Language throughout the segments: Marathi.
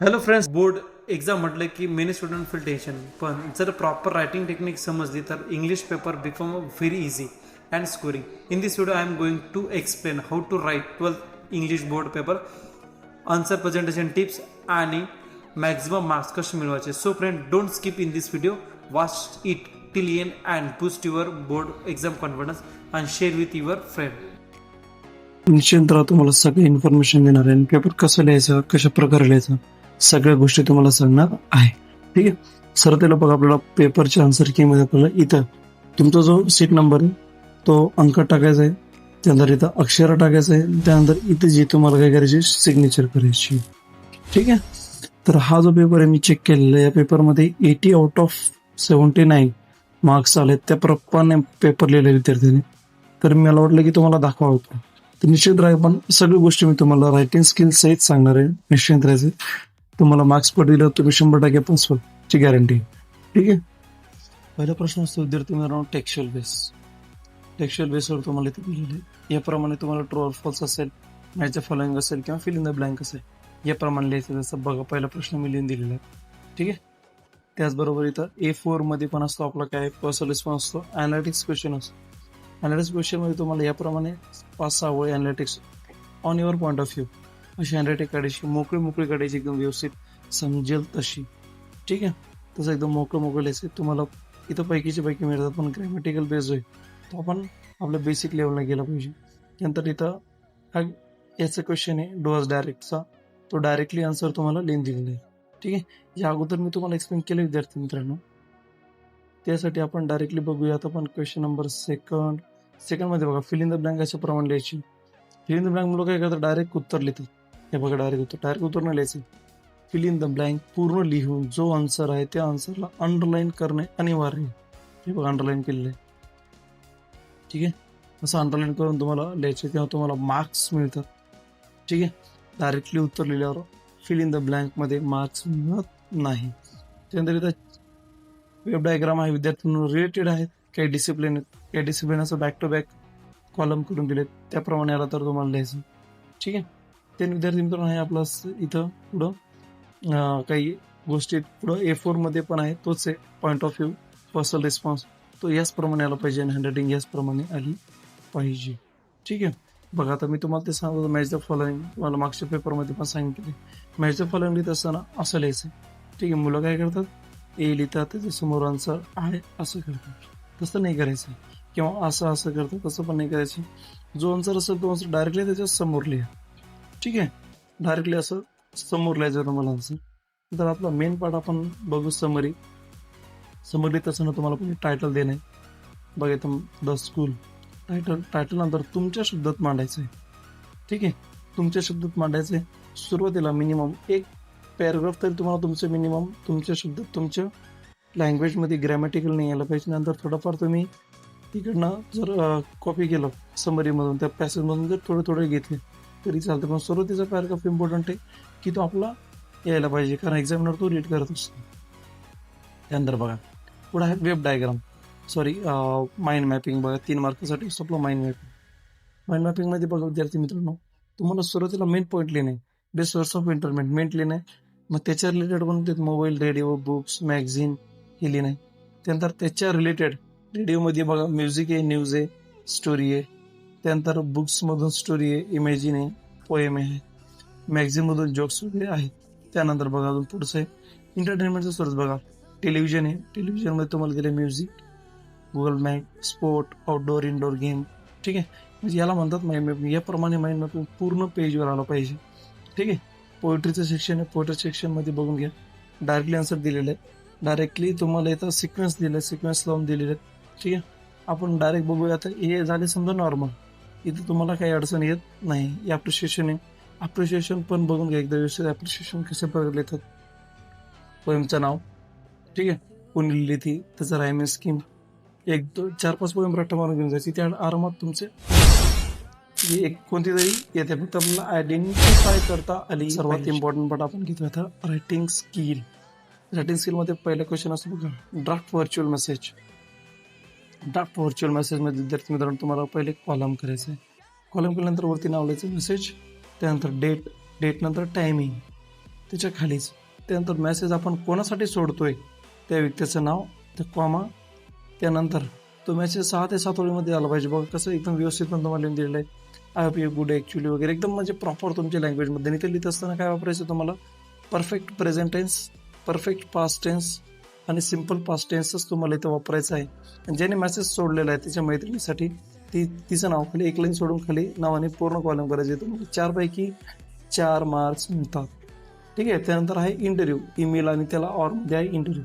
हॅलो फ्रेंड्स बोर्ड एक्झाम म्हटलं की मेनी स्टुडंट फील टेन्शन पण जर प्रॉपर रायटिंग टेक्निक समजली तर English paper become very easy and scoring in this video I am going to explain how to write twelfth English board paper answer presentation tips आणि मॅक्झिमम मार्क्स कसे मिळवायचे. So friend don't skip in this video watch it till an end boost your board exam confidence and share with your friend निश्चिंत तुम्हाला सगळी इन्फॉर्मेशन देणार आहे. आणि पेपर कसं लिहायचं कशा प्रकारे लिहायचं? सगळ्या गोष्टी तुम्हाला सांगणार आहे. ठीक आहे? सर त्याला बघा आपल्याला पेपरच्या आन्सर की मध्ये आपल्याला इथं तुमचा जो सीट नंबर आहे तो अंक टाकायचा आहे. त्यानंतर इथं अक्षर टाकायचं आहे. त्यानंतर इथे जी तुम्हाला काय करायची सिग्नेचर करायची. ठीक आहे? तर हा जो पेपर आहे मी चेक केलेला आहे. या पेपरमध्ये eighty out of seventy nine marks आले त्या प्रमाणे पेपर लिहिलेले विद्यार्थ्यांनी. तर मला वाटलं की तुम्हाला दाखवा होतं. तर निश्चित राहा पण सगळ्या गोष्टी मी तुम्हाला रायटिंग स्किल्स सहित सांगणार आहे. निश्चित राहायचं. तुम्हाला मार्क्स पडलेलं तुम्ही शंभर टक्के पास व्हाल ची गॅरंटी ठीक आहे? पहिला प्रश्न असतो विद्यार्थी मित्रांनो टेक्स्च्युअल बेस टेक्स्च्युअल बेसवर तुम्हाला इथे दिलेलं आहे. याप्रमाणे तुम्हाला ट्रू ऑर फॉल्स असेल मॅच फॉलोइंग असेल किंवा फिल इन द ब्लँक असेल याप्रमाणे लिहायचं जसं बघा पहिला प्रश्न मी लिहून दिलेला आहे. ठीक आहे? त्याचबरोबर इथं ए फोरमध्ये पण असतो आपला काय पर्सनल पण असतो अनालिटिक्स क्वेश्चन असतो. अनालिटिक्स क्वेश्चनमध्ये तुम्हाला याप्रमाणे पाच सहा वय analytics on your point of view अशी हँडरायटिंग काढायची मोकळी मोकळी काढायची एकदम व्यवस्थित समजेल तशी. ठीक आहे? तसं एकदम मोकळं मोकळं लिहायचं तुम्हाला इथं पैकीची पैकी मिळतात पण ग्रॅमॅटिकल बेस होईल. तो आपण आपल्या बेसिक लेवलला गेला पाहिजे. त्यानंतर इथं हा याचं क्वेश्चन आहे डोअर्स डायरेक्टचा. तो डायरेक्टली आन्सर तुम्हाला लिहून दिलेला आहे. ठीक आहे? या अगोदर मी तुम्हाला एक्सप्लेन केलं विद्यार्थी मित्रांनो. त्यासाठी आपण डायरेक्टली बघूयात आपण क्वेश्चन नंबर सेकंड सेकंडमध्ये बघा फिलिंग द ब्लँक अशा प्रमाण लिहायची. फिलिंग द ब्लँक मुलं काय करतात? डायरेक्ट उत्तर लिहितात. हे बघा डायरेक्ट होतं डायरेक्ट उतरणं लिहायचं. फिल इन द ब्लँक पूर्ण लिहून जो आन्सर आहे त्या आन्सरला अंडरलाईन करणे अनिवार्य आहे. हे बघा अंडरलाईन केलेलं आहे. ठीक आहे? असं अंडरलाईन करून तुम्हाला लिहायचे तेव्हा तुम्हाला मार्क्स मिळतात. ठीक आहे? डायरेक्टली उत्तर लिहिल्यावर फिल इन द ब्लँकमध्ये मार्क्स मिळत नाही. त्यानंतर वेब डायग्राम आहे विद्यार्थ्यांना रिलेटेड आहेत काही डिसिप्लिन आहेत काही डिसिप्लिन असं बॅक टू बॅक कॉलम करून दिलेत. त्याप्रमाणे आला तर तुम्हाला लिहायचं ठीक आहे? ते विद्यार्थी मित्रांनो आहे आपला इथं पुढं. काही गोष्टी पुढं ए फोरमध्ये पण आहे. तोच आहे point of view personal response तो याचप्रमाणे आला पाहिजे आणि हँडरायटिंग याचप्रमाणे आली पाहिजे. ठीक आहे? बघा आता मी तुम्हाला ते सांगतो. मॅच द फॉलोइंग तुम्हाला मागच्या पेपरमध्ये पण सांगितले. मॅच द फॉलोइंग लिहित असताना असं लिहायचं. ठीक आहे? मुलं काय करतात? ए लिहितात. त्याच्यासमोर आन्सर आहे. असं करतात. तसं नाही करायचं. किंवा असं असं करतात. तसं पण नाही करायचं. जो आन्सर असेल तो आन्सर डायरेक्टली त्याच्यासमोर लिहा. ठीक आहे. डायरेक्टली असं समोर लिहायचं तुम्हाला असं. तर आपला मेन पार्ट आपण बघू समरी समरी तसं तुम्हाला कोणी टायटल देणे बघा तुम द स्कूल टायटल टायटल नंतर तुमच्या शब्दात मांडायचं आहे. ठीक आहे. तुमच्या शब्दात मांडायचं आहे. सुरुवातीला मिनिमम एक पॅराग्राफ तरी तुम्हाला तुमचं मिनिमम तुमच्या शब्दात तुमच्या लँग्वेजमध्ये ग्रॅमॅटिकल नाही यायला पाहिजे. नंतर थोडंफार तुम्ही तिकडनं जर कॉपी केलं समरीमधून त्या पॅसेजमधून जर थोडे थोडे घेतले तरी चालतं. पण सुरुवातीचा पॅराग्राफ इम्पॉर्टंट आहे की तो आपला यायला पाहिजे. कारण एक्झामिनर तो रीड करत असतो. त्यानंतर बघा. पुढे आहे web diagram sorry mind mapping बघा. तीन मार्कासाठी असतो आपलं माइंड मॅपिंग माइंड मॅपिंगमध्ये बघा विद्यार्थी मित्रांनो तुम्हाला सुरुवातीला मेन पॉईंट लिहिणे. Best source of entertainment main लिहिणे. मग त्याच्या रिलेटेड पण मोबाईल रेडिओ बुक्स मॅगझिन हे लिहिणे. त्यानंतर त्याच्या रिलेटेड रेडिओमध्ये बघा म्युझिक आहे न्यूज आहे स्टोरी आहे. त्यानंतर बुक्समधून स्टोरी आहे इमेजिन आहे पोएम आहे मॅगझिनमधून जोक्स वगैरे आहेत. त्यानंतर बघा अजून पुढचं आहे. एंटरटेनमेंटचं सोर्स बघा. टेलिव्हिजन आहे. टेलिव्हिजनमध्ये तुम्हाला दिले music Google map sport outdoor indoor game ठीक आहे? म्हणजे याला म्हणतात माइंड मॅपिंग याप्रमाणे माइंड मॅपिंग पूर्ण पेजवर आलं पाहिजे. ठीक आहे? पोएट्रीचं सेक्शन आहे. पोएट्री सेक्शनमध्ये बघून घ्या. डायरेक्टली आन्सर दिलेलं आहे. डायरेक्टली तुम्हाला इथं सिक्वेन्स दिलं आहे. सिक्वेन्स लावून दिलेले आहेत ठीक आहे? आपण डायरेक्ट बघूया. आता हे झाले समजा नॉर्मल इथं तुम्हाला काही अडचण येत नाही. ॲप्रिशिएशन आहे ॲप्रिशिएशन पण बघून घ्या. एकदा व्यवस्थित ॲप्रिशिएशन कसे प्रकारे लिहितात. पोएमचं नाव. ठीक आहे? कोणी लिहिली ती? त्याचं रायमिंग स्कीम एक दोन चार पाच पोएम रट्टा मारून घेऊन जायची त्या आरामात तुमचे एक कोणती तरी येते. फक्त आपल्याला आयडेंटिफाय करता आली. सर्वात इम्पॉर्टंट पार्ट आपण घेतो आता रायटिंग स्किल रायटिंग स्किलमध्ये पहिला क्वेश्चन असतो बघा. Draft virtual message draft virtual मेसेजमध्ये विद्यार्थी मित्रांनो तुम्हाला पहिले कॉलम करायचं आहे कॉलम केल्यानंतर वरती नाव लिहायचं मेसेज त्यानंतर डेट डेटनंतर टायमिंग त्याच्या खालीच. त्यानंतर मेसेज आपण कोणासाठी सोडतोय? त्या व्यक्तीचं नाव त्या कॉमा त्यानंतर तो मेसेज सहा ते सात ओळीमध्ये आला पाहिजे. बघा कसं एकदम व्यवस्थित पण तुम्हाला लिहून दिलेलं आहे. I hope you good actually वगैरे. एकदम म्हणजे प्रॉपर तुमच्या लँग्वेजमध्ये आणि ते लिहित असताना काय वापरायचं तुम्हाला? Perfect present tense perfect past tense आणि सिंपल पास्ट टेन्सच तुम्हाला इथं वापरायचं आहे. आणि ज्याने मेसेज सोडलेला आहे त्याच्या मैत्रिणीसाठी ती तिचं नाव खाली एक लाईन सोडून खाली नावाने पूर्ण कॉलम करायचे तुम्हाला. चारपैकी चार मार्क्स मिळतात. ठीक आहे? त्यानंतर आहे इंटरव्ह्यू ईमेल आणि त्याला ऑरमध्ये आहे इंटरव्ह्यू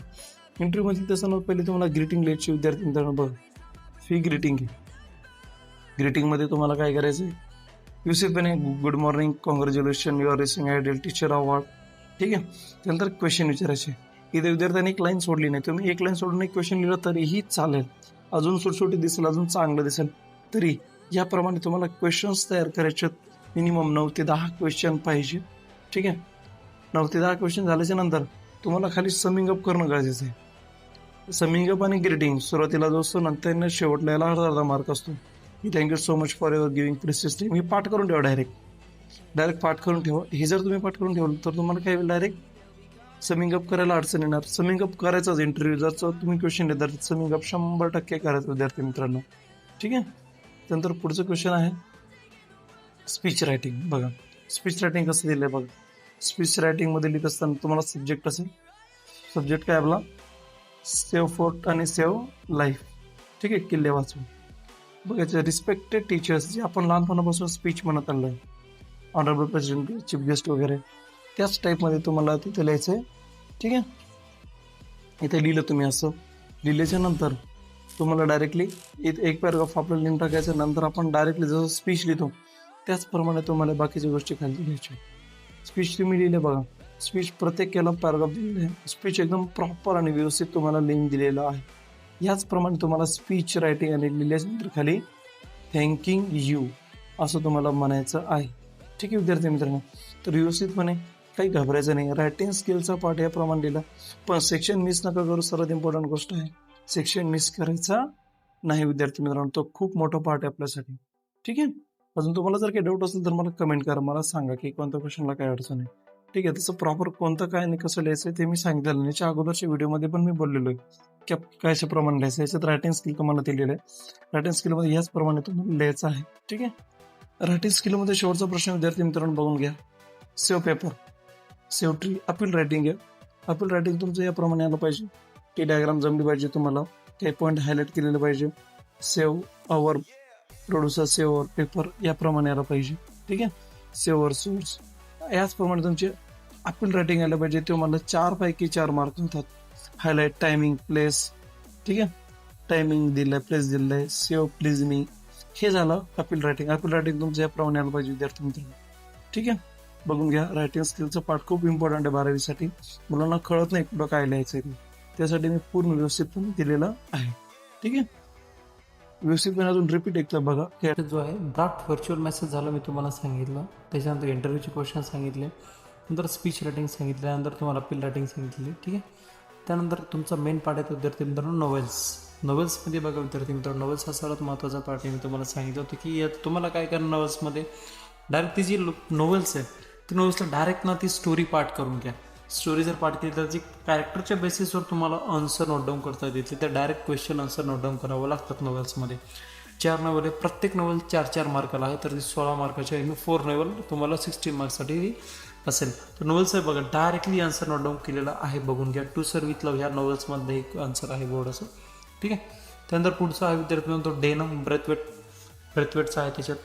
इंटरव्ह्यूमध्ये तसं पहिले तुम्हाला ग्रीटिंग लेटचे विद्यार्थी मित्रांनो बघ. फी ग्रीटिंग आहे. ग्रीटिंगमध्ये तुम्हाला काय करायचं आहे युसिफपणे good morning congratulation you are rising ideal teacher award ठीक आहे? त्यानंतर क्वेश्चन विचारायचे. इथे विद्यार्थ्यांनी एक लाईन सोडली नाही. तुम्ही एक लाईन सोडून एक क्वेश्चन लिहिलं तरीही चालेल. अजून सुटसुटी दिसेल अजून चांगलं दिसेल तरी याप्रमाणे तुम्हाला क्वेश्चन्स तयार करायचे मिनिमम नऊ ते दहा क्वेश्चन पाहिजे. ठीक आहे? नऊ ते दहा क्वेश्चन झाल्याच्यानंतर तुम्हाला खाली समिंग अप करणं गरजेचं आहे. समिंग अप आणि ग्रेडिंग सुरुवातीला जो असतो नंतर शेवटला याला अर्धा अर्धा मार्क असतो. की thank you so much for your giving persisting मी पाठ करून ठेवा डायरेक्ट डायरेक्ट पाठ करून ठेवा. हे जर तुम्ही पाठ करून ठेवलं तर तुम्हाला काय होईल डायरेक्ट समिंग अप करायला अडचण येणार. समिंग अप करायचाच इंटरव्ह्यू जर तुम्ही क्वेश्चन देतात समिंग अप शंभर टक्के करायचं विद्यार्थी मित्रांनो. ठीक आहे? त्यानंतर पुढचं क्वेश्चन आहे. स्पीच रायटिंग बघा. स्पीच रायटिंग कसं दिलं आहे बघा स्पीच रायटिंगमध्ये लिहित असताना तुम्हाला सब्जेक्ट असेल. सब्जेक्ट काय आपला? सेव फोर्ट आणि सेव लाईफ ठीक आहे? किल्ले वाचून. बघायचं रिस्पेक्टेड टीचर्स जे आपण लहानपणापासून स्पीच म्हणत आलो आहे. ऑनरेबल प्रेसिडेंट चीफ गेस्ट वगैरे. त्याच टाईपमध्ये तुम्हाला तिथे लिहायचं आहे ठीक आहे? इथे लिहिलं तुम्ही असं. लिहिल्याच्यानंतर तुम्हाला डायरेक्टली इथे एक पॅराग्राफ आपल्याला लिहून टाकायचं नंतर आपण डायरेक्टली जसं स्पीच लिहितो त्याचप्रमाणे तुम्हाला बाकीच्या गोष्टी खाली लिहायच्या. स्पीच तुम्ही लिहिले बघा. स्पीच प्रत्येक केला पॅराग्राफ दिलेला आहे. स्पीच एकदम प्रॉपर आणि व्यवस्थित तुम्हाला लिंक दिलेलं आहे. याचप्रमाणे तुम्हाला स्पीच रायटिंग आणि लिहिल्यानंतर खाली थँकिंग यू असं तुम्हाला म्हणायचं आहे. ठीक आहे विद्यार्थी मित्रांनो? तर व्यवस्थितपणे काही घाबरायचं नाही. रायटिंग स्किलचा पाठ याप्रमाणे लिहिला पण सेक्शन मिस नका करू सर्वात इम्पॉर्टंट गोष्ट आहे. सेक्शन मिस करायचा नाही विद्यार्थी मित्रांनो. तो खूप मोठा पार्ट आहे आपल्यासाठी. ठीक आहे? अजून तुम्हाला जर काही डाऊट असेल तर मला कमेंट करा. मला सांगा की कोणत्या क्वेश्चनला काय अडचण आहे. ठीक आहे? तसं प्रॉपर कोणतं काय आणि कसं लिहायचं ते मी सांगितलं आहे. याच्या अगोदरच्या व्हिडिओमध्ये पण मी बोललेलो आहे की आप- काय प्रमाणे लिहायचं याच्यात रायटिंग स्किल तुम्हाला दिलेलं आहे. रायटिंग स्किलमध्ये याचप्रमाणे तुम्हाला लिहायचं आहे. ठीक आहे? रायटिंग स्किलमध्ये शेवटचा प्रश्न विद्यार्थी मित्रांनो बघून घ्या. Save paper save tree appeal writing आहे. अपील रायटिंग तुमचं याप्रमाणे आलं पाहिजे. टी डायग्राम जमली पाहिजे तुम्हाला. काही पॉईंट हायलाईट केलेलं पाहिजे. Save our producer saver paper याप्रमाणे आलं पाहिजे. ठीक आहे? सेव्हर सोर्स याचप्रमाणे तुमचे अपील रायटिंग आलं पाहिजे. ते मला चार पैकी चार मार्क होतात. हायलाईट टायमिंग प्लेस ठीक आहे? टायमिंग दिलं आहे प्लेस दिले सेव प्लीज मी हे झालं अपील रायटिंग अपील रायटिंग तुमचं याप्रमाणे आलं पाहिजे विद्यार्थी मित्रांनो. ठीक आहे? बघून घ्या. रायटिंग स्किलचं पार्ट खूप इम्पॉर्टंट आहे बारावीसाठी. मुलांना कळत नाही कुठं काय लिहायचं आहे त्यासाठी मी पूर्ण व्यवस्थितपणे दिलेलं आहे. ठीक आहे? व्यवस्थितपणे अजून रिपीट एकदा बघा. की जो आहे ड्राफ्ट व्हर्च्युअल मेसेज झालं मी तुम्हाला सांगितलं. त्याच्यानंतर इंटरव्ह्यूचे क्वेश्चन सांगितले. नंतर स्पीच रायटिंग सांगितलं. नंतर तुम्हाला अपील रायटिंग सांगितली. ठीक आहे? त्यानंतर तुमचा मेन पार्ट आहे विद्यार्थी मित्रांनो नोवेल्स नोवेल्समध्ये बघा विद्यार्थी मित्रांनो नोवेल्स हा सर्वात महत्त्वाचा पार्ट आहे मी तुम्हाला सांगितलं होतं की यात तुम्हाला काय करणं नॉवेल्समध्ये डायरेक्ट ती जी नोवेल्स आहे नोवेल्सला डायरेक्ट ना ती स्टोरी पार्ट करून घ्या. स्टोरी जर पाठ केली तर जी कॅरेक्टरच्या बेसिसवर तुम्हाला आन्सर नोट डाऊन करता येते त्या direct question answer note down करावं लागतात नोवेल्समध्ये चार नॉवेल आहे प्रत्येक नॉवेल चार चार मार्काला आहे. तर ती सोळा मार्काची आहे फोर नॉवेल तुम्हाला सिक्स्टीन मार्क्ससाठी असेल. तर नोवेल्स आहे बघा. डायरेक्टली आन्सर नोट डाऊन केलेला आहे. बघून घ्या. टू सर विथ लव ह्या नोवेल्समध्ये एक आन्सर आहे बोर्ड असं ठीक आहे? त्यानंतर पुढचा आहे विद्यार्थी तो डेनम ब्रेथवेट ब्रेथवेटचा आहे त्याच्यात.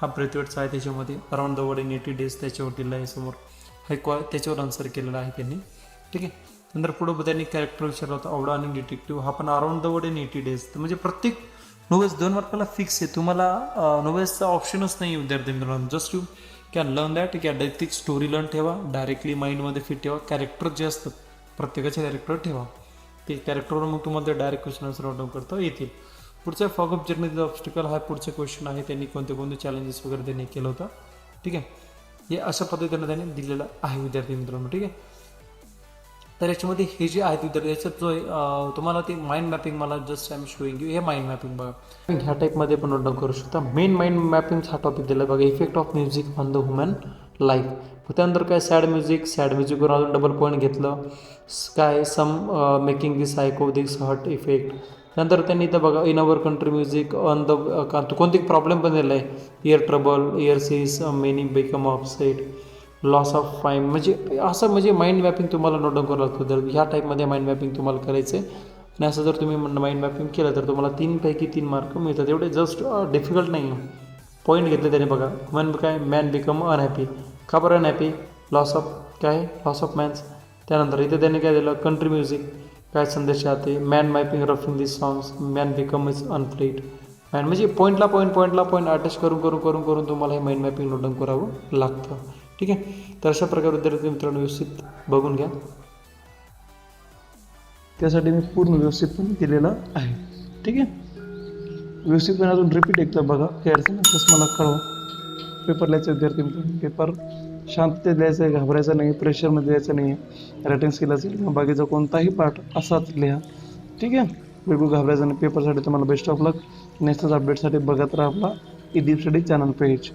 हा ब्रेथवेटचा आहे त्याच्यामध्ये around the world in eighty days त्याच्यावर दिला आहे समोर हे क्वा त्याच्यावर आन्सर केलेला आहे त्यांनी. ठीक आहे? नंतर पुढं त्यांनी कॅरेक्टर विचारला होता आवडा आणि डिटेक्टिव्ह हा पण around the world in eighty days म्हणजे प्रत्येक नोवेल्स दोन मार्काला फिक्स आहे. तुम्हाला नोवेल्सचा ऑप्शनच नाही विद्यार्थी मित्रांनो. Just you can learn that can directly story learn ठेवा. डायरेक्टली माइंडमध्ये फिट ठेवा. कॅरेक्टर जे असतात प्रत्येकाचे कॅरेक्टर ठेवा. ते कॅरेक्टरवर मग तुम्हाला ते डायरेक्ट क्वेश्चन आन्सर आउट करता येतील. पुढचा फॉग अप ऑब्स्टिकल हा पुढचा क्वेश्चन आहे त्यांनी कोणते कोणते चॅलेंजेस वगैरे त्यांनी केलं होतं. ठीक आहे? हे अशा पद्धतीनं त्याने दिलेलं आहे विद्यार्थी मित्रांनो. ठीक आहे? तर याच्यामध्ये हे जे आहेत विद्यार्थी याच्यात जो तुम्हाला ते माइंड मॅपिंग मला just I am showing you हे माइंड मॅपिंग बघा. ह्या टाईपमध्ये पण नोट करू शकता. मेन माइंड मॅपिंग हा टॉपिक दिला बघा effect of music on the woman life त्यानंतर काय? सॅड म्युझिक सॅड म्युझिकवर अजून डबल पॉईंट घेतलं. काय some making this psycho this hot effect नंतर त्यांनी इथं बघा in our country music on the का प्रॉब्लेम पण दिला आहे. Ear trouble ear sees many become offset loss of fame म्हणजे असं म्हणजे माइंड मॅपिंग तुम्हाला नोट डाऊन करावं लागतं. तर ह्या टाईपमध्ये माइंड मॅपिंग तुम्हाला करायचं आहे आणि असं जर तुम्ही माइंड मॅपिंग केलं तर तुम्हाला तीनपैकी तीन मार्क मिळतात. एवढे जस्ट डिफिकल्ट नाही आहे पॉईंट घेतले त्याने बघा. मन काय मॅन बिकम अनहॅपी का बरं अनहॅपी लॉस ऑफ काय? लॉस ऑफ मॅन्स त्यानंतर इथे त्याने काय दिलं? कंट्री म्युझिक काय संदेश आते man mapping roughing this songs man become is अनफ्लेट man म्हणजे पॉईंटला पॉईंट पॉईंटला पॉईंट अटॅच करून करून करून करून तुम्हाला हे माइंड मॅपिंग नोटन करावं लागतं. ठीक आहे? तर अशा प्रकारे विद्यार्थी मित्रांनो व्यवस्थित बघून घ्या. त्यासाठी मी पूर्ण व्यवस्थितपणे केलेलं आहे. ठीक आहे? व्यवस्थितपणे अजून रिपीट एकदा बघा. काही अडचण मला कळवा. पेपर लिहायचा विद्यार्थी मित्रांनो. पेपर शांततेत लिहायचं आहे घाबरायचं नाही प्रेशरमध्ये द्यायचं नाही. आहे रायटिंग स्किल असेल किंवा बाकीचा कोणताही पार्ट असाच लिहा. ठीक आहे? बिलकुल घाबरायचं नाही. पेपरसाठी तुम्हाला बेस्ट ऑफ लक नेक्स्टच अपडेटसाठी बघत राहा आपला E deep study channel page